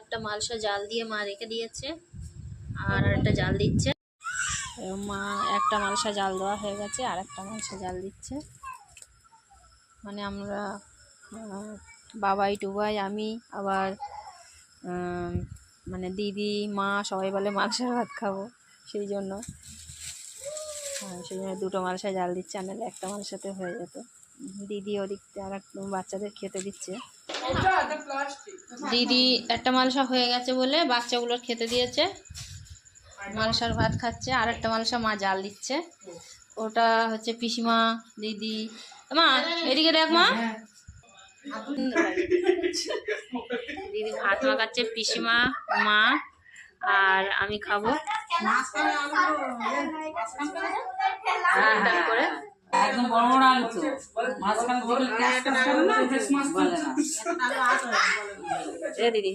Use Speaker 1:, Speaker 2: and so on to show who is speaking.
Speaker 1: একটা মালসা জাল দিয়ে মা রেখে দিয়েছে আর একটা জাল দিচ্ছে। মা, একটা মালসা জাল দেওয়া হয়ে গেছে আর একটা মালসা জাল দিচ্ছে। মানে আমরা বাবাই টুবাই, আমি, আবার মানে দিদি, মা সবাই বলে মালসার ভাত খাব, সেই জন্য। সেই জন্য দুটো মালসা জাল দিচ্ছে নাহলে একটা মালসাতে হয়ে যেত। দিদি ওদিক আর বাচ্চাদের খেতে দিচ্ছে। দিদি একটা মালসা হয়ে গেছে বলে বাচ্চাগুলোর খেতে দিয়েছে। মালসার ভাত খাচ্ছে আর একটা মালসা মা জাল দিচ্ছে। ওটা হচ্ছে পিসিমা দিদি। মা এদিকে দেখ মা। দিদি ভাত মাখাচ্ছে পিসিমা মা আর আমি খাব। করে
Speaker 2: বড় আলু তো মাঝখানে
Speaker 1: দিদি।